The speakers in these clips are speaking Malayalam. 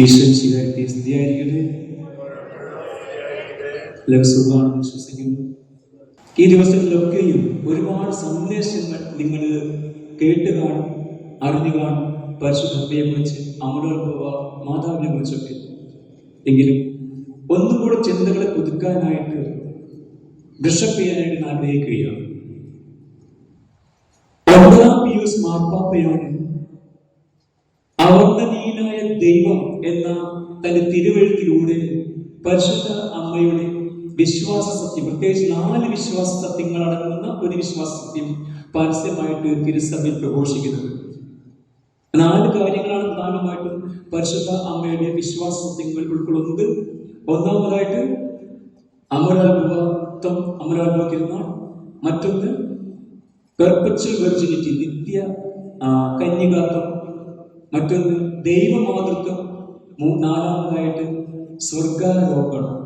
ഈശ്വരൻ ശിവാരിക്ക് സ്തുതിയായിരിക്കട്ടെ. എല്ലാവരും സുഖമാണെന്ന് വിശ്വസിക്കുന്നു. ഈ ദിവസങ്ങളിലൊക്കെയും ഒരുപാട് സന്ദേശങ്ങൾ നിങ്ങൾ കേട്ട് കാണും അറിഞ്ഞു കാണും. പരിശുദ്ധയെ കുറിച്ച് അമരോത്ഭവ മാതാവിനെ കുറിച്ചൊക്കെ. എങ്കിലും ഒന്നും കൂടെ ചിന്തകളെ പുതുക്കാനായിട്ട് ബിഷപ്പ് ചെയ്യാനായിട്ട് ഞാൻ ആഗ്രഹിക്കുകയാണ്. പിയൂസ് മാർപ്പാപ്പയാണ് അവർണനീയനായ ദൈവം എന്ന തന്റെ തിരുവഴുത്തിലൂടെ പരിശുദ്ധ അമ്മയുടെ വിശ്വാസ സത്യം പ്രത്യേകിച്ച് നാല് വിശ്വാസ സത്യങ്ങൾ അടങ്ങുന്ന ഒരു വിശ്വാസ സത്യം പരസ്യമായിട്ട് തിരുസഭയിൽ പ്രഘോഷിക്കുന്നത്. നാല് കാര്യങ്ങളാണ് പ്രധാനമായിട്ടും പരിശുദ്ധ അമ്മയുടെ വിശ്വാസ സത്യങ്ങൾ ഉൾക്കൊള്ളുന്നത്. ഒന്നാമതായിട്ട് അമരാത്മത്വം അമരാത്മ തിരുനാൾ മറ്റൊന്ന് പെർപ്പച്വൽ വെർജിനിറ്റി നിത്യ കന്യകാത്വം. മറ്റൊന്ന് ദൈവമാതൃത്വം. നാലാമതായിട്ട് സ്വർഗാരോപണം.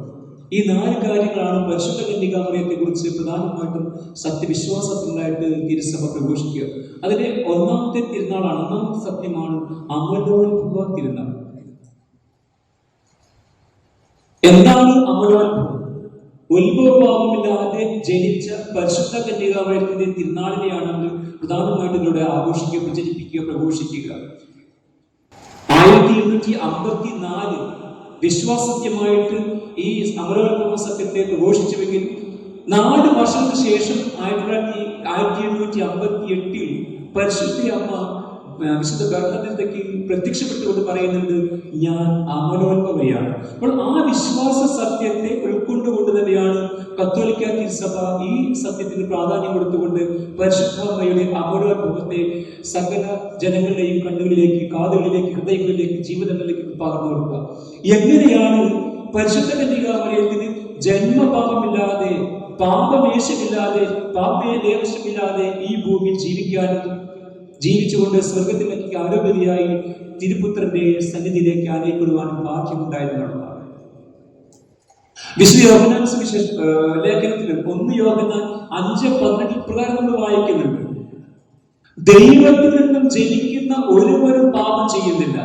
ഈ നാല് കാര്യങ്ങളാണ് പരിശുദ്ധ കന്യകാമറിയത്തെ കുറിച്ച് പ്രധാനമായിട്ടും സത്യവിശ്വാസത്തിനായിട്ട് തിരുസഭ പ്രഘോഷിക്കുക. അതിലെ ഒന്നാമത്തെ തിരുനാളാണ് ഒന്നാമത്തെ സത്യമാണ് അമലോത്ഭവ തിരുനാൾ. എന്താണ് അമലോത്ഭവം ഉത്ഭവഭാവമില്ലാതെ ജനിച്ച പരിശുദ്ധ കന്യകാമയത്തിന്റെ തിരുനാളിനെയാണ് പ്രധാനമായിട്ടും ഇതിലൂടെ ആഘോഷിക്കുക പ്രചരിപ്പിക്കുക പ്രഘോഷിക്കുക. ആയിരത്തി എണ്ണൂറ്റി അമ്പത്തി നാല് വിശ്വാസത്യമായിട്ട് ഈ അമരോത്ഭവ സത്യത്തെ ഘോഷിച്ചുവെങ്കിൽ നാല് വർഷത്തിന് ശേഷം ആയിരത്തി തൊള്ളായിരത്തി ആയിരത്തി എണ്ണൂറ്റി അമ്പത്തി എട്ടിൽ പരിശുദ്ധ അമ്മ വിശുദ്ധ ബർണത്തേക്ക് പ്രത്യക്ഷപ്പെട്ടുകൊണ്ട് പറയുന്നുണ്ട്? ഞാൻ അമലോത്ഭവയാണ് അപ്പോൾ ആ വിശ്വാസ സത്യത്തെ ഉൾക്കൊണ്ടുകൊണ്ട് തന്നെയാണ് കത്തോലിക്ക തിരുസഭ ഈ സത്യത്തിന് പ്രാധാന്യം കൊടുത്തുകൊണ്ട് പരിശുദ്ധമയുടെ അമ്മയുടെ സകല ജനങ്ങളുടെയും കണ്ണുകളിലേക്ക് കാതുകളിലേക്ക് ഹൃദയങ്ങളിലേക്ക് ജീവിതങ്ങളിലേക്ക് പകർന്നു കൊടുക്കുക. എങ്ങനെയാണ് പരിശുദ്ധ കന്യകാമരയത്തിന് ജന്മപാപമില്ലാതെ പാപമേശമില്ലാതെ പാപമേ ദേവശമില്ലാതെ ഈ ഭൂമിയിൽ ജീവിക്കാനും ജീവിച്ചുകൊണ്ട് സ്വർഗത്തിലേക്ക് ആരോഗ്യതയായി തിരുപുത്രന്റെ സന്നിധിയിലേക്ക് ആനയിപ്പെടുവാനും ഭാഗ്യമുണ്ടായിരുന്നതാണ് വിശുദ്ധ ലേഖനത്തിൽ ഒന്ന് യോഗങ്ങൾ അഞ്ച് പന്ത്രണ്ടിൽ പ്രകാരം നമ്മൾ വായിക്കുന്നുണ്ട്. ദൈവത്തിൽ നിന്നും ജനിക്കുന്ന ഒരുവനും പാപം ചെയ്യുന്നില്ല.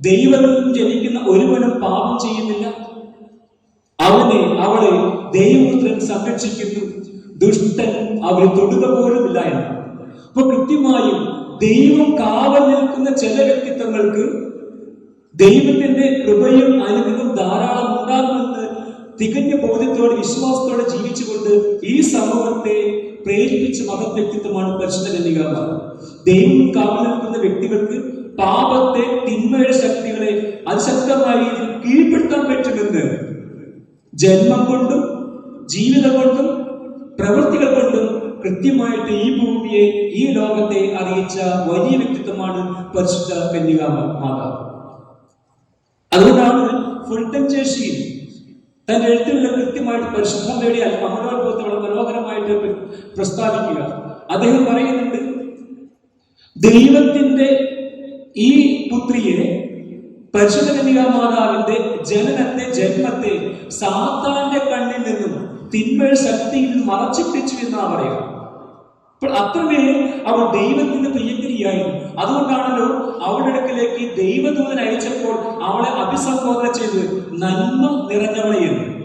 ദൈവത്തിൽ നിന്നും ജനിക്കുന്ന ഒരുവനും പാപം ചെയ്യുന്നില്ല. അവനെ അവളെ ദൈവപുത്രൻ സംരക്ഷിക്കുന്നു. ദുഷ്ടൻ അവരെ തൊടുക പോലുമില്ല എന്ന്. അപ്പൊ കൃത്യമായും ദൈവം കാവൽ നിൽക്കുന്ന ചില വ്യക്തിത്വങ്ങൾക്ക് ദൈവത്തിന്റെ കൃപയും അനുഗ്രഹവും ധാരാളം ഉണ്ടാകുമെന്ന് തികഞ്ഞ ബോധ്യത്തോടെ വിശ്വാസത്തോടെ ജീവിച്ചുകൊണ്ട് ഈ സമൂഹത്തെ പ്രേരിപ്പിച്ച മഹത് വ്യക്തിത്വമാണ് പരിശുദ്ധ കന്യകാമാർ ദൈവം കാവൽ നിൽക്കുന്ന വ്യക്തികൾക്ക് പാപത്തെ തിന്മയുടെ ശക്തികളെ അതിശക്തമായ രീതിയിൽ കീഴ്പ്പെടുത്താൻ പറ്റുമെന്ന് ജന്മം കൊണ്ടും ജീവിതം കൊണ്ടും പ്രവൃത്തികൾ കൊണ്ടും കൃത്യമായിട്ട് ഈ ഭൂമിയെ ഈ ലോകത്തെ അറിയിച്ച വലിയ വ്യക്തിത്വമാണ് പരിശുദ്ധ കന്യക മാതാവ്. അതുകൊണ്ടാണ് ഫുൾട്ടൻ ചേഷിയിൽ തന്റെ എഴുത്തുകളിൽ കൃത്യമായിട്ട് പരിശുദ്ധതയുടെ അമരോത്ഭവത്തെ വളരെ മനോഹരമായിട്ട് പ്ര- പ്രസ്താവിക്കുക. അദ്ദേഹം പറയുന്നുണ്ട് ദൈവത്തിന്റെ ഈ പുത്രിയെ പരിശുദ്ധ കന്യക മാതാവിന്റെ ജനനത്തെ ജന്മത്തെ സാത്താന്റെ കണ്ണിൽ നിന്നും തിന്മ ശക്തിയിൽ മറച്ചു പിടിച്ചു എന്നാ പറയുക. അത്രമേൽ അവൾ ദൈവത്തിന്റെ പ്രിയങ്കരിയായിരുന്നു. അതുകൊണ്ടാണല്ലോ അവളുടെ അടുക്കലേക്ക് ദൈവദൂതൻ അയച്ചപ്പോൾ അവളെ അഭിസംബോധന ചെയ്ത് നന്മ നിറഞ്ഞവളെ എന്ന്.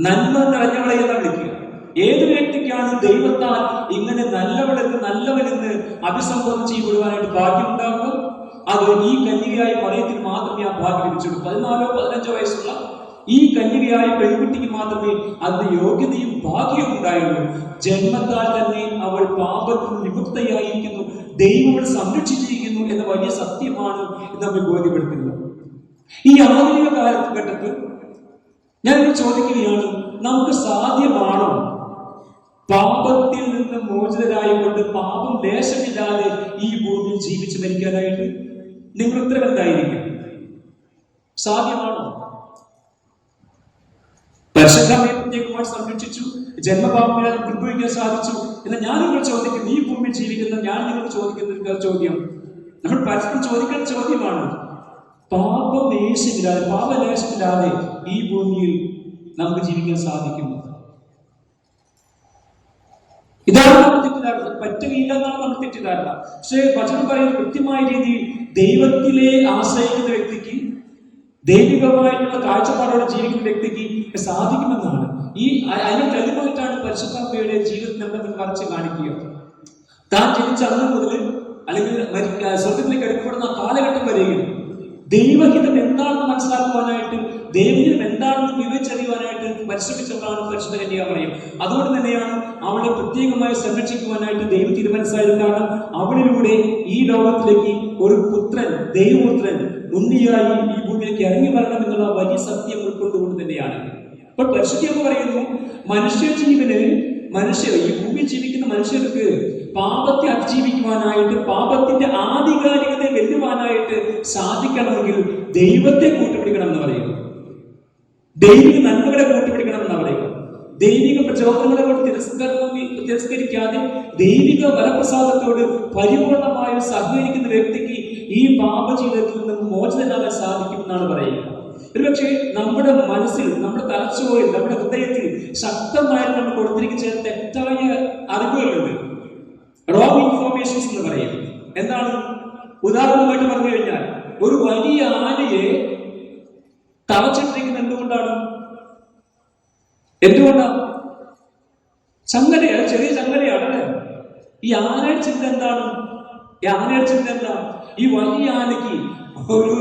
നന്മ നിറഞ്ഞവളെ എന്ന് വിളിക്കുക. ഏത് വ്യക്തിക്കാണ് ദൈവത്താൽ ഇങ്ങനെ നല്ലവളെന്ന് നല്ലവനെന്ന് അഭിസംബോധന ചെയ്യപ്പെടുവാനായിട്ട് ഭാഗ്യമുണ്ടാകുക അത് ഈ കന്യകയായ പറയത്തിൽ മാത്രമേ ആ ഭാഗ്യം ലഭിച്ചുള്ളൂ? പതിനാലോ പതിനഞ്ചോ വയസ്സുള്ള ഈ കന്യകയായ പെൺകുട്ടിക്ക് മാത്രമേ അതിന് യോഗ്യതയും ഭാഗ്യവും ഉണ്ടായുള്ളൂ. ജന്മത്താൽ തന്നെ അവൾ പാപത്തിൽ വിമുക്തയായിരിക്കുന്നു ദൈവം അവൾ സംരക്ഷിച്ചിരിക്കുന്നു എന്ന വലിയ സത്യമാണ് എന്ന് നമ്മെ ബോധ്യപ്പെടുത്തുന്നത്. ഈ ആധുനിക കാലഘട്ടത്തിൽ ഞാൻ ചോദിക്കുകയാണ് നമുക്ക് സാധ്യമാണോ? പാപത്തിൽ നിന്ന് മോചിതരായിക്കൊണ്ട് പാപം ലേശമില്ലാതെ ഈ ഭൂമിയിൽ ജീവിച്ചു മരിക്കാനായിട്ട് നിങ്ങൾ ഉത്തരം എന്തായിരിക്കും സംരക്ഷിച്ചു. ജന്മപാപങ്ങളെ ഉത്ഭവിക്കാൻ സാധിച്ചു. എന്നാൽ ഞാൻ നിങ്ങൾ ചോദിക്കുന്നു ഈ ഭൂമി ജീവിക്കുന്ന ഞാൻ നിങ്ങൾ ചോദിക്കുന്ന ചോദ്യം. നമ്മൾ പരസ്പരം ചോദിക്കേണ്ട ചോദ്യമാണ്. പാപദേശമില്ലാതെ പാപലേശമില്ലാതെ ഈ ഭൂമിയിൽ നമുക്ക് ജീവിക്കാൻ സാധിക്കുന്നു. ഇതാണ് നമ്മൾ തെറ്റിദ്ധാരണ. പറ്റുകയില്ല എന്നാണ് നമ്മൾ തെറ്റിദ്ധാരണ. പക്ഷേ വചനം പറയുന്ന കൃത്യമായ രീതിയിൽ ദൈവത്തിലെ ആശ്രയിക്കുന്ന വ്യക്തിക്ക് ദൈവികമായിട്ടുള്ള കാഴ്ചപ്പാടോടെ ജീവിക്കുന്ന വ്യക്തിക്ക് സാധിക്കുമെന്നാണ്. ഈ അതിന് തെളിവായിട്ടാണ് പരിശുദ്ധാമ്മയുടെ ജീവിതത്തിൽ നമ്മൾ വരച്ച് കാണിക്കുക. താൻ ജനിച്ച അന്ന് മുതൽ അല്ലെങ്കിൽ സ്വർഗത്തിലേക്ക് എടുക്കപ്പെടുന്ന കാലഘട്ടം വരെയും ദൈവഹിതം എന്താണെന്ന് മനസ്സിലാക്കുവാനായിട്ട് ദൈവഹിതം എന്താണെന്ന് വിവേചറിയുവാനായിട്ട് പരിശ്രമിച്ചവരാണ് പരിശുദ്ധ കന്യാമറിയം അതുകൊണ്ട് തന്നെയാണ് അവളെ പ്രത്യേകമായി സംരക്ഷിക്കുവാനായിട്ട് ദൈവം തീരുമാനിച്ചത് കാരണം അവളിലൂടെ ഈ ലോകത്തിലേക്ക് ഒരു പുത്രൻ ദൈവപുത്രൻ ഉണ്ണിയായി ഈ ഭൂമിയിലേക്ക് ഇറങ്ങി വരണം എന്നുള്ള വലിയ സത്യം ഉൾക്കൊണ്ടുകൊണ്ട് തന്നെയാണ്. അപ്പോൾ പരിശുദ്ധി പറയുന്നു മനുഷ്യ ജീവന് മനുഷ്യർ ഈ ഭൂമി ജീവിക്കുന്ന മനുഷ്യർക്ക് പാപത്തെ അതിജീവിക്കുവാനായിട്ട് പാപത്തിന്റെ ആധികാരികതയെ വെല്ലുവാനായിട്ട് സാധിക്കണമെങ്കിൽ ദൈവത്തെ കൂട്ടുപിടിക്കണം എന്ന് പറയുന്നു ദൈവിക നന്മകളെ കൂട്ടിപ്പിടിക്കണം എന്നാണ് പറയുക. ദൈവിക പ്രചോദനങ്ങളെ കൊണ്ട് തിരസ്കരണം തിരസ്കരിക്കാതെ ദൈവിക വരപ്രസാദത്തോട് പരിപൂർണമായി സഹകരിക്കുന്ന വ്യക്തിക്ക് ഈ പാപജീവിതത്തിൽ നിന്ന് മോചിതനാകാൻ സാധിക്കും എന്നാണ് പറയുന്നത് ഒരുപക്ഷെ നമ്മുടെ മനസ്സിൽ നമ്മുടെ തലച്ചോറിൽ നമ്മുടെ ഹൃദയത്തിൽ ശക്തമായി നമ്മൾ കൊടുത്തിരിക്കുന്ന ചില തെറ്റായ അറിവുകളുണ്ട്. റോങ് ഇൻഫോർമേഷൻസ് എന്ന് പറയും. എന്താണ്? ഉദാഹരണമായിട്ട് പറഞ്ഞു കഴിഞ്ഞാൽ ഒരു വലിയ ആനയെ തളച്ചിട്ടിരിക്കുന്നത് എന്തുകൊണ്ടാണ്? എന്തുകൊണ്ടാണ് ചങ്ങലയാണ് ചെറിയ ചങ്ങലയാണ് ഈ ആനയുടെ ചിന്ത എന്താണ്? ഈ ആനയുടെ ചിന്ത എന്താ? ഈ വലിയ ആനയ്ക്ക് ഒരു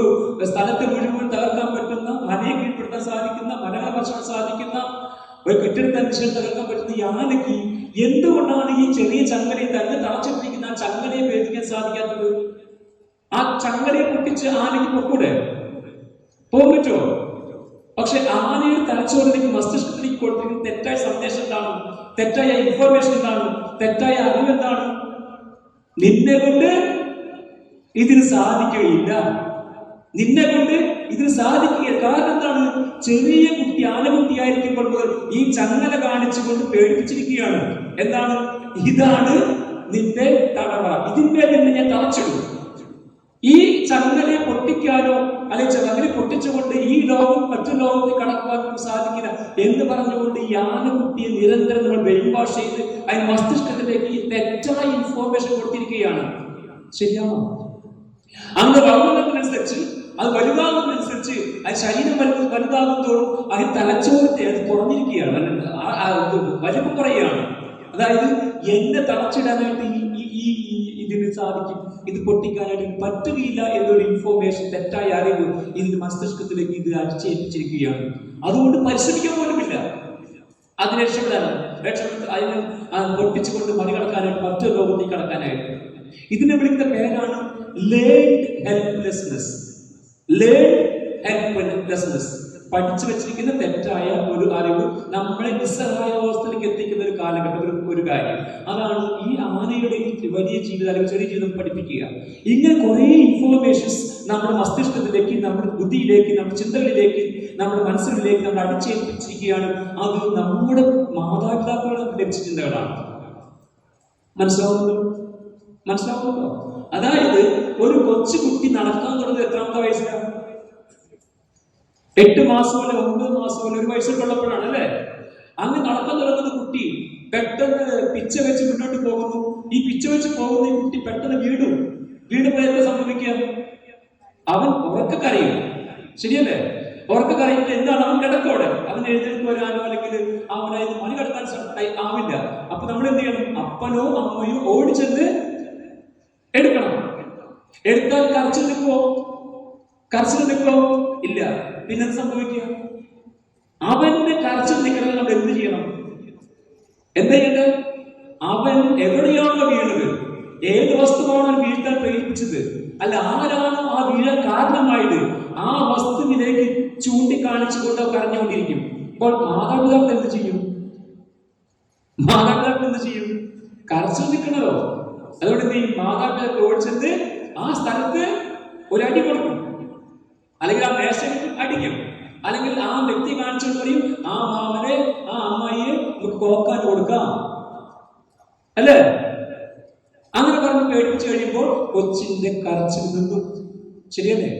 സ്ഥലത്തെ മുഴുവൻ തകർക്കാൻ പറ്റുന്ന മനയെ കീഴ്പ്പെടുത്താൻ സാധിക്കുന്ന മലകളെ ഭക്ഷണം സാധിക്കുന്ന ഒരു കെട്ടിടത്തെ അനുസരിച്ച് തകർക്കാൻ പറ്റുന്ന ഈ ആനയ്ക്ക് എന്തുകൊണ്ടാണ് ഈ ചെറിയ ചങ്ങലയെ തന്നെ തളച്ചിട്ടിരിക്കുന്ന ആ ചങ്ങലയെ ഭേദിക്കാൻ സാധിക്കാത്തത്? ആ ചങ്ങലയെ പൊട്ടിച്ച് ആനയ്ക്ക് പൊക്കൂടെ? പോകാൻ പറ്റുമോ? പക്ഷെ ആനയുടെ തലച്ചോറിലേക്ക് മസ്തിഷ്കത്തിലേക്ക് കൊടുത്തിരിക്കുന്ന തെറ്റായ സന്ദേശം എന്താണ്? തെറ്റായ ഇൻഫർമേഷൻ എന്താണ്? തെറ്റായ അറിവ് എന്താണ്? നിന്നെ കൊണ്ട് ഇതിന് സാധിക്കുകയില്ല. നിന്നെ കൊണ്ട് ഇതിന് സാധിക്കുകയില്ല. കാരണം എന്താണ്? ചെറിയ കുട്ടി ആനകുട്ടിയായിരിക്കുമ്പോൾ മുതൽ ഈ ചങ്ങല കാണിച്ചുകൊണ്ട് പേടിപ്പിച്ചിരിക്കുകയാണ്. എന്താണ്? ഇതാണ് നിന്റെ തടവറ. ഇതിന്മേൽ നിന്ന് ഞാൻ തളച്ചിടും. ഈ ചങ്ങലയെ പൊട്ടിക്കാനോ അല്ലെങ്കിൽ അങ്ങനെ പൊട്ടിച്ചുകൊണ്ട് ഈ ലോകം മറ്റു ലോകത്തിൽ കടക്കുവാൻ സാധിക്കില്ല എന്ന് പറഞ്ഞുകൊണ്ട് ഈ ആനക്കുട്ടിയെ നിരന്തരം നമ്മൾ ബ്രെയിൻവാഷ് ചെയ്ത് അതിന് മസ്തിഷ്കത്തിലേക്ക് ഈ തെറ്റായ ഇൻഫോർമേഷൻ കൊടുത്തിരിക്കുകയാണ്. ശരിയാണോ? അങ്ങനെ വളർന്നതിനനുസരിച്ച് അത് വലുതാകുന്നതനുസരിച്ച് അത് ശരീരം വലുത് വലുതാകുന്നതോറും അതിന് തലച്ചോറത്തെ അത് കുറഞ്ഞിരിക്കുകയാണ്. വലിപ്പം കുറയുകയാണ്. അതായത് എന്നെ തളച്ചിടാനായിട്ട് ഈ- ഇതിന് സാധിക്കും. ഇത് പൊട്ടിക്കാനായിട്ട് പറ്റുകയില്ല എന്നൊരു ഇൻഫോർമേഷൻ തെറ്റായ അറിവ് ഇതിന്റെ മസ്തിഷ്കത്തിലേക്ക് ഇത് അടിച്ചേൽപ്പിച്ചിരിക്കുകയാണ്. അതുകൊണ്ട് പരിശ്രമിക്കാൻ പോലുമില്ല. അതിന് രക്ഷപ്പെടാനാണ് രക്ഷപ്പെട്ട് അതിനെ പൊട്ടിച്ചുകൊണ്ട് മറികടക്കാനായിട്ട് മറ്റൊരു ലോകത്തേക്ക് കടക്കാനായിട്ട്. ഇതിനെ വിളിക്കുന്ന പേരാണ് ലേൺ ഹെൽപ്ലെസ്നെസ് ലേൺ ഹെൽപ്ലെസ്നെസ് പഠിച്ചു വെച്ചിരിക്കുന്ന തെറ്റായ ഒരു അറിവ് നമ്മളെ നിസ്സഹായാവസ്ഥയിലേക്ക് എത്തിക്കുന്ന ഒരു കാലഘട്ടം ഒരു ഒരു കാര്യം. അതാണ് ഈ ആനയുടെ ഈ വലിയ ജീവിതം അല്ലെങ്കിൽ ചെറിയ ജീവിതം പഠിപ്പിക്കുക. ഇങ്ങനെ കുറേ ഇൻഫോർമേഷൻസ് നമ്മുടെ മസ്തിഷ്കത്തിലേക്ക് നമ്മുടെ ബുദ്ധിയിലേക്ക് നമ്മുടെ ചിന്തകളിലേക്ക് നമ്മുടെ മനസ്സിലേക്ക് നമ്മൾ അടിച്ചേൽപ്പിച്ചിരിക്കുകയാണ്. അത് നമ്മുടെ മാതാപിതാക്കളുടെ ലഭിച്ച ചിന്തകളാണ്. മനസ്സിലാവുന്നുണ്ടോ? മനസ്സിലാവുന്നുണ്ടോ? അതായത് ഒരു കൊച്ചു കുട്ടി നടക്കാൻ തുടങ്ങുന്നത് എത്രാമത്തെ വയസ്സിലാണ്? എട്ട് മാസം അല്ലെ ഒമ്പത് മാസം അല്ലെ ഒരു വയസ്സൊക്കെ ഉള്ളപ്പോഴാണ് അല്ലേ? അങ്ങ് നടക്കാൻ തുടങ്ങുന്ന കുട്ടി പെട്ടെന്ന് പിച്ച വെച്ച് മുന്നോട്ട് പോകുന്നു. ഈ പിച്ച വെച്ച് പോകുന്ന ഈ കുട്ടി പെട്ടെന്ന് വീടും. വീടുമ്പോൾ എന്താ സംഭവിക്കുക? അവൻ ഉറക്ക കരയും. ശരിയല്ലേ? ഉറക്ക കരയുമ്പോൾ എന്താണ് അവൻ കിടക്കോടെ അവൻ എഴുന്നേൽക്ക് വരാനോ അല്ലെങ്കിൽ അവനായത് മണി കിടക്കാൻ ആവില്ല. അപ്പൊ നമ്മൾ എന്ത് ചെയ്യണം? അപ്പനോ അമ്മയോ ഓടിച്ചെന്ന് എടുക്കണം. എടുത്താൽ കരച്ചിൽ നിൽക്കുമോ കരച്ചിൽ നിൽക്കുമോ ഇല്ല. പിന്നെ സംഭവിക്കുക? അവന്റെ കരച്ചിൽ നിൽക്കണമെങ്കിൽ നമ്മൾ എന്ത് ചെയ്യണം? എന്താ അവൻ എവിടെയാണോ വീണത്? ഏത് വസ്തുവാണ് വീഴ്ത്താൻ പ്രേരിപ്പിച്ചത്? അല്ല ആരാണോ ആ വീഴാൻ കാരണമായത്? ആ വസ്തുവിലേക്ക് ചൂണ്ടിക്കാണിച്ചുകൊണ്ട് കരഞ്ഞുകൊണ്ടിരിക്കും. അപ്പോൾ മാതാപിതാക്കൾ എന്ത് ചെയ്യും? മാതാപിതാക്കൾ എന്ത് ചെയ്യും? കരച്ചിൽ നിൽക്കണല്ലോ അതുകൊണ്ട് നീ മാതാപിതാക്കൾ ഓടിച്ചെന്ന് ആ സ്ഥലത്ത് ഒരു അടി കൊടുക്കും. അല്ലെങ്കിൽ ആ മേശയിൽ അടിക്കും. അല്ലെങ്കിൽ ആ വ്യക്തി കാണിച്ചോണ്ട് പറയും ആ മാമനെ ആ അമ്മായിയെ നമുക്ക് കോക്കാൻ കൊടുക്കാം. അല്ലേ? അങ്ങനെ പറഞ്ഞ് പേടിപ്പിച്ചു കഴിയുമ്പോൾ കൊച്ചിന്റെ കരച്ചിൽ നിന്നു. ശരിയല്ലേ?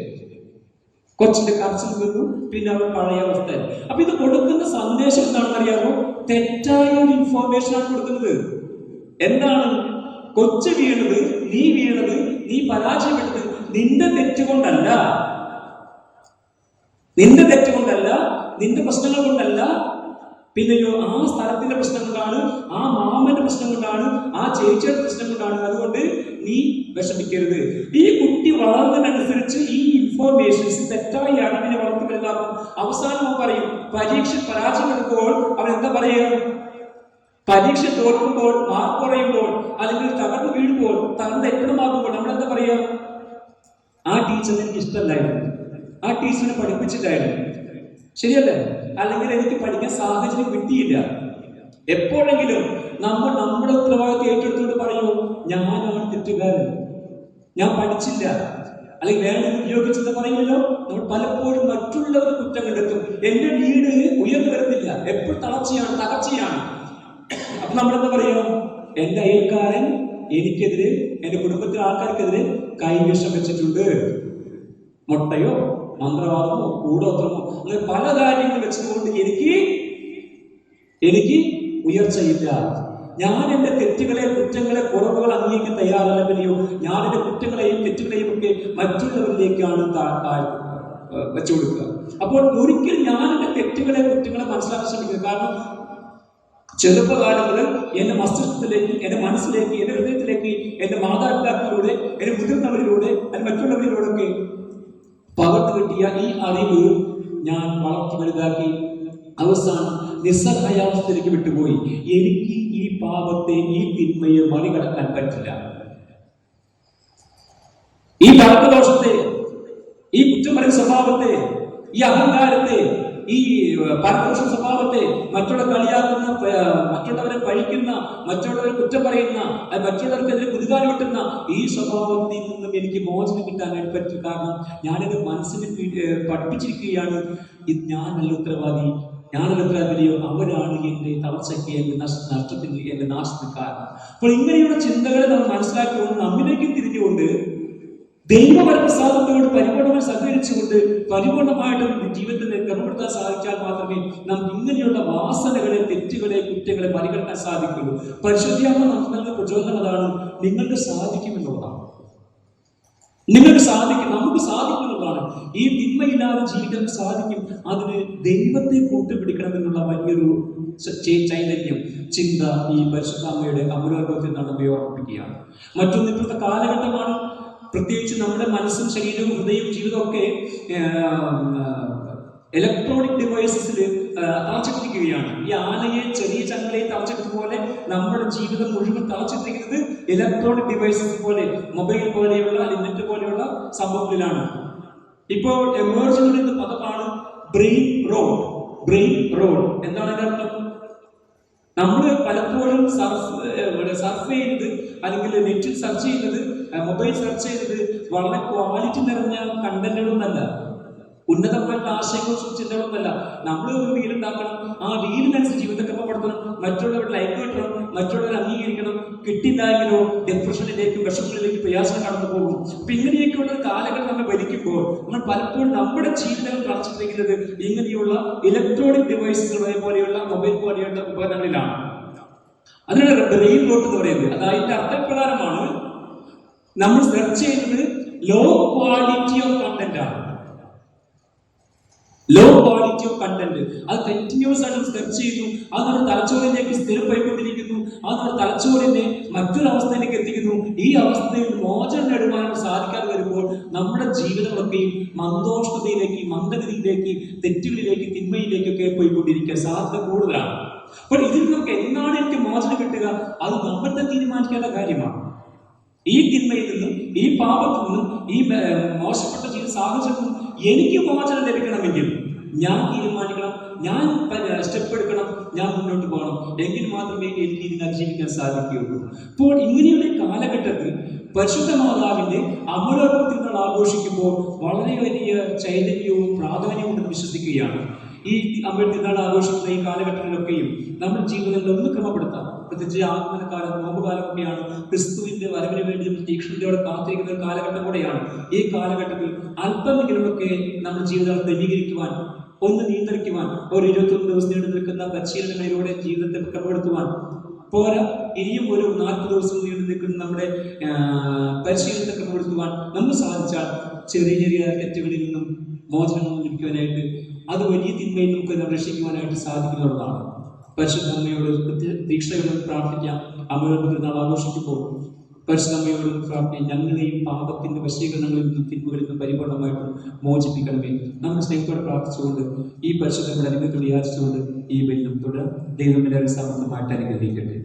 കൊച്ചിന്റെ കരച്ചിൽ നിന്നു. പിന്നെ അവൻ പഴയ അവസ്ഥ അപ്പൊ ഇത് കൊടുക്കുന്ന സന്ദേശം എന്താണെന്ന് അറിയാമോ തെറ്റായ ഒരു ഇൻഫോർമേഷൻ ആണ് കൊടുക്കുന്നത്. എന്താണ്? കൊച്ചു വീണത് നീ വീണത് നീ പരാജയപ്പെട്ടത് നിന്റെ തെറ്റുകൊണ്ടല്ല നിന്റെ തെറ്റ് കൊണ്ടല്ല നിന്റെ പ്രശ്നങ്ങൾ കൊണ്ടല്ല. പിന്നെയോ ആ സ്ഥലത്തിന്റെ പ്രശ്നം കൊണ്ടാണ് ആ മാമന്റെ പ്രശ്നം കൊണ്ടാണ് ആ ചേച്ചിയുടെ പ്രശ്നം കൊണ്ടാണ്. അതുകൊണ്ട് നീ വിഷമിക്കരുത്. ഈ കുട്ടി വളർന്നതിനനുസരിച്ച് ഈ ഇൻഫോർമേഷൻസ് തെറ്റായി അറിവിനെ വളർത്തി വലുതാക്കും. അവസാനം പറയും പരീക്ഷ പരാജയപ്പെടുമ്പോൾ അവൻ എന്താ പറയുക? പരീക്ഷ തോൽക്കുമ്പോൾ മാർക്ക് കുറയുമ്പോൾ അല്ലെങ്കിൽ തകർന്നു വീഴുമ്പോൾ തകർന്ന് എത്തണമാകുമ്പോൾ നമ്മൾ എന്താ പറയുക? ആ ടീച്ചർ എനിക്ക് ഇഷ്ടമല്ലായിരുന്നു. ആ ടീച്ചറിനെ പഠിപ്പിച്ചിട്ടായിരുന്നു. ശരിയല്ലേ? അല്ലെങ്കിൽ എനിക്ക് പഠിക്കാൻ സാഹചര്യം കിട്ടിയില്ല. എപ്പോഴെങ്കിലും നമ്മൾ നമ്മുടെ ഉത്തരവാദിത്വം ഏറ്റെടുത്തുകൊണ്ട് പറയൂ ഞാനാണ് തെറ്റുകാരൻ. ഞാൻ പഠിച്ചില്ല. അല്ലെങ്കിൽ വേറെ ഉപയോഗിച്ചെന്ന് പറയുമല്ലോ? നമ്മൾ പലപ്പോഴും മറ്റുള്ളവർ കുറ്റം കണ്ടെത്തും. എന്റെ വീട് ഉയർന്നു വരുന്നില്ല. എപ്പോഴും തളർച്ചയാണ് തകർച്ചയാണ്. അപ്പൊ നമ്മളെന്താ പറയുക? എന്റെ അയൽക്കാരൻ എനിക്കെതിരെ എന്റെ കുടുംബത്തിലെ ആൾക്കാർക്കെതിരെ കൈവിഷം വെച്ചിട്ടുണ്ട്. മുട്ടയോ മന്ത്രവാദമോ കൂടോത്രമോ അങ്ങനെ പല കാര്യങ്ങൾ വെച്ചുകൊണ്ട് എനിക്ക് എനിക്ക് ഉയർച്ചയില്ല. ഞാൻ എന്റെ തെറ്റുകളെ കുറ്റങ്ങളെ കുറവുകൾ അംഗീകരിക്കാൻ തയ്യാറല്ല പിന്നെയോ ഞാൻ എന്റെ കുറ്റങ്ങളെയും തെറ്റുകളെയും ഒക്കെ മറ്റുള്ളവരിലേക്കാണ് വെച്ചുകൊടുക്കുക വെച്ചു കൊടുക്കുക അപ്പോൾ ഒരിക്കലും ഞാൻ എന്റെ തെറ്റുകളെ കുറ്റങ്ങളെ മനസ്സിലാക്കാൻ ശ്രമിക്കുക. കാരണം ചെറുപ്പകാലങ്ങളിൽ എന്റെ മസ്തിഷ്കത്തിലേക്ക് എന്റെ മനസ്സിലേക്ക് എന്റെ ഹൃദയത്തിലേക്ക് എന്റെ മാതാപിതാക്കളിലൂടെ എന്റെ മുതിർന്നവരിലൂടെ അല്ലെങ്കിൽ മറ്റുള്ളവരിലൂടെ ഒക്കെ പകർന്നു കിട്ടിയ ഈ അറിവ് ഞാൻ വളർത്തി വലുതാക്കി. അവസാനം നിസ്സഹായാവസ്ഥയിലേക്ക് വിട്ടുപോയി. എനിക്ക് ഈ പാപത്തെ ഈ തിന്മയെ മറികടക്കാൻ പറ്റില്ല. ഈ പാപദോഷത്തെ ഈ കുറ്റമറി സ്വഭാവത്തെ ഈ അഹങ്കാരത്തെ ഈ പരദോഷ സ്വഭാവത്തെ മറ്റുള്ള കളിയാക്കുന്ന മറ്റുള്ളവരെ പഴിക്കുന്ന മറ്റുള്ളവരെ കുറ്റം പറയുന്ന മറ്റുള്ളവർക്കെതിരെ കുതുകാലി വെട്ടുന്ന ഈ സ്വഭാവത്തിൽ നിന്നും എനിക്ക് മോചനം കിട്ടാനായിട്ട് പറ്റും. കാരണം ഞാൻ മനസ്സിന് പഠിപ്പിച്ചിരിക്കുകയാണ്. ഇത് ഞാനല്ല ഉത്തരവാദി. ഞാനൊരു ഉത്തരവാദിയോ? അവരാണ് എന്റെ തളർച്ചയ്ക്ക് നഷ്ട- നഷ്ടത്തിന് എന്റെ നാശത്തിന് കാരണം. അപ്പോൾ ഇങ്ങനെയുള്ള ചിന്തകളെ നമ്മൾ മനസ്സിലാക്കിക്കൊണ്ട് നമ്മിലേക്ക് തിരിഞ്ഞുകൊണ്ട് ദൈവപരപ്രസാദത്തോട് പരിപൂർണമായി സഹകരിച്ചുകൊണ്ട് പരിപൂർണമായിട്ട് ജീവിതത്തിൽ ക്രമപ്പെടുത്താൻ സാധിച്ചാൽ മാത്രമേ നമുക്ക് ഇങ്ങനെയുള്ള വാസനകളെ തെറ്റുകളെ കുറ്റങ്ങളെ മറികടക്കാൻ സാധിക്കുള്ളൂ പരിശുദ്ധിയാകുമ്പോൾ നമുക്ക് നൽകുന്ന പ്രചോദനം അതാണ് നിങ്ങൾക്ക് സാധിക്കുമെന്നുള്ളതാണ്. നിങ്ങൾക്ക് സാധിക്കും നമുക്ക് സാധിക്കുന്നതാണ് ഈ തിന്മയില്ലാതെ ജീവിതം സാധിക്കും. അതിന് ദൈവത്തെ കൂട്ടുപിടിക്കണം എന്നുള്ള വലിയൊരു ചൈതന്യം ചിന്ത ഈ പരിശുദ്ധാമ്മയുടെ അമലോകത്തിൽ നടന്നുപയോഗിക്കുകയാണ് ഓർമ്മിപ്പിക്കുകയാണ്. മറ്റൊന്ന് ഇപ്പോഴത്തെ കാലഘട്ടമാണ്. പ്രത്യേകിച്ച് നമ്മുടെ മനസ്സും ശരീരവും ഹൃദയവും ജീവിതവും ഒക്കെ ഇലക്ട്രോണിക് ഡിവൈസസിൽ തളച്ചിട്ടിരിക്കുകയാണ് ഈ ആനയെ ചെറിയ ചങ്ങലയെ തളച്ചിട്ടത് പോലെ നമ്മുടെ ജീവിതം മുഴുവൻ തളച്ചിട്ടിരിക്കുന്നത് ഇലക്ട്രോണിക് ഡിവൈസസ് പോലെ മൊബൈൽ പോലെയുള്ള നെറ്റ് പോലെയുള്ള സംഭവങ്ങളിലാണ്. ഇപ്പോൾ എമേർജിംഗ് എന്ന പദമാണ് ബ്രെയിൻ റോഡ് ബ്രെയിൻ റോഡ് എന്താണ് അതിന്റെ അർത്ഥം? നമ്മൾ പലപ്പോഴും സർഫ് സർഫ് ചെയ്യുന്നത് അല്ലെങ്കിൽ നെറ്റിൽ സെർച്ച് ചെയ്യുന്നത് മൊബൈൽ സെർച്ച് ചെയ്തത് വളരെ ക്വാളിറ്റി നിറഞ്ഞ കണ്ടന്റുകളൊന്നല്ല ഉന്നതമായിട്ടുള്ള ആശയങ്ങളും ചിന്തകളൊന്നല്ല നമ്മൾ ഒരു റീൽ ഉണ്ടാക്കണം. ആ റീലിനനുസരിച്ച് ജീവിതത്തെ മറ്റുള്ളവർ ലൈക്ക് കിട്ടണം. മറ്റുള്ളവർ അംഗീകരിക്കണം. കിട്ടിയില്ലെങ്കിലോ ഡിപ്രഷനിലേക്കും വിഷമങ്ങളിലേക്കും പ്രയാസം കടന്നു പോകും. അപ്പൊ ഇങ്ങനെയൊക്കെയുള്ള കാലഘട്ടം നമ്മൾ ഭരിക്കുമ്പോൾ നമ്മൾ പലപ്പോഴും നമ്മുടെ ജീവിതങ്ങൾ തളച്ചിട്ടിരിക്കുന്നത് ഇങ്ങനെയുള്ള ഇലക്ട്രോണിക് ഡിവൈസുകൾ പോലെയുള്ള മൊബൈൽ പോലെയുള്ള ഉപകരണങ്ങളിലാണ്. അതിനാണ് ബ്രെയിൻ റോട്ട് എന്ന് പറയുന്നത്. അതായത് അർത്ഥപ്രകാരമാണ് നമ്മൾ സെർച്ച് ചെയ്യുന്നത് ലോ ക്വാളിറ്റി ഓഫ് കണ്ടന്റ് ആണ്. ലോ ക്വാളിറ്റി ഓഫ് കണ്ടന്റ് അത് കണ്ടിന്യൂസ് ആയിട്ട് സെർച്ച് ചെയ്യുന്നു. അത് നമ്മുടെ തലച്ചോറിലേക്ക് സ്ഥിരപ്പെട്ടുകൊണ്ടിരിക്കുന്നു അത് നമ്മുടെ തലച്ചോറിനെ മറ്റൊരു അവസ്ഥയിലേക്ക് എത്തിക്കുന്നു. ഈ അവസ്ഥയിൽ മോചനം നേടുവാൻ സാധിക്കാതെ വരുമ്പോൾ നമ്മുടെ ജീവിതമൊക്കെയും മന്ദോഷ്ണതയിലേക്ക് മന്ദഗതിയിലേക്ക് തെറ്റുകളിലേക്ക് തിന്മയിലേക്കൊക്കെ പോയിക്കൊണ്ടിരിക്കുക സാധ്യത കൂടുതലാണ്. അപ്പോൾ ഇതിൽ നമുക്ക് എന്നാണ് എനിക്ക് മോചനം കിട്ടുക? അത് നമ്മൾ തന്നെ തീരുമാനിക്കേണ്ട കാര്യമാണ്. ഈ തിന്മയിൽ നിന്നും ഈ പാപത്തിൽ നിന്നും ഈ മോശപ്പെട്ട ജീവിത സാഹചര്യത്തിൽ എനിക്ക് മോചനം ലഭിക്കണമെങ്കിൽ ഞാൻ തീരുമാനിക്കണം ഞാൻ സ്റ്റെപ്പ് എടുക്കണം ഞാൻ മുന്നോട്ട് പോകണം. എങ്കിൽ മാത്രമേ എനിക്ക് ഇതിനെ അതിജീവിക്കാൻ സാധിക്കുകയുള്ളൂ. അപ്പോൾ ഇങ്ങനെയുള്ള കാലഘട്ടത്തിൽ പരിശുദ്ധ മാതാവിന്റെ തിരുനാൾ ആഘോഷിക്കുമ്പോൾ വളരെ വലിയ ചൈതന്യവും പ്രാധാന്യവും വിശ്വസിക്കുകയാണ്. ഈ അമ്പഴത്തിനാട് ആഘോഷിക്കുന്ന ഈ കാലഘട്ടങ്ങളിലൊക്കെയും നമ്മുടെ ജീവിതങ്ങളിൽ ഒന്ന് ക്രമപ്പെടുത്താം. പ്രത്യേകിച്ച് ആത്മനക്കാലം നോമ്പുകാലമൊക്കെയാണ് ക്രിസ്തുവിന്റെ വരവിന് വേണ്ടി നമ്മൾ തീക്ഷ്ണതയോടെ കാത്തിരിക്കുന്ന ഒരു കാലഘട്ടം കൂടെയാണ്. ഈ കാലഘട്ടത്തിൽ അല്പമെങ്കിലുമൊക്കെ നമ്മുടെ ജീവിതം ക്രമീകരിക്കുവാൻ ഒന്ന് നിയന്ത്രിക്കുവാൻ ഒരു ഇരുപത്തൊന്ന് ദിവസം നീണ്ടു നിൽക്കുന്ന പരിശീലനങ്ങളിലൂടെ ജീവിതത്തെ ക്രമപ്പെടുത്തുവാൻ പോരാ ഇനിയും ഒരു നാൽപ്പത് ദിവസം നീണ്ടു നിൽക്കുന്ന നമ്മുടെ പരിശീലനത്തെ ക്രമപ്പെടുത്തുവാൻ നമുക്ക് സാധിച്ചാൽ ചെറിയ ചെറിയ തെറ്റുകളിൽ നിന്നും മോചനം ലഭിക്കുവാനായിട്ട് അത് വലിയ തിന്മയിൽ നമുക്ക് രക്ഷിക്കുവാനായിട്ട് സാധിക്കുന്നുള്ളതാണ് പരിശുദ്ധ അമ്മയോട് തീക്ഷണയോട് പ്രാർത്ഥിക്കാം. അമ്മയുടെ പിറന്നാൾ ആഘോഷിക്കുമ്പോൾ പരിശുദ്ധമ്മയോട് പ്രാർത്ഥിക്കാം. ഞങ്ങളെയും പാപത്തിന്റെ വശീകരണങ്ങളിൽ നിന്നും തിന്മകളിൽ നിന്നും പരിപൂർണമായിട്ട് മോചിപ്പിക്കണമേ. നമ്മൾ സ്നേഹത്തോടെ പ്രാർത്ഥിച്ചുകൊണ്ട് ഈ പരിശുദ്ധങ്ങളുടെ അനുഭവത്തോട് യാചിച്ചുകൊണ്ട് ഈ ബന്ധം തുടർ ദൈവം സമർത്ഥമായിട്ട് അനുഗ്രഹിക്കട്ടെ.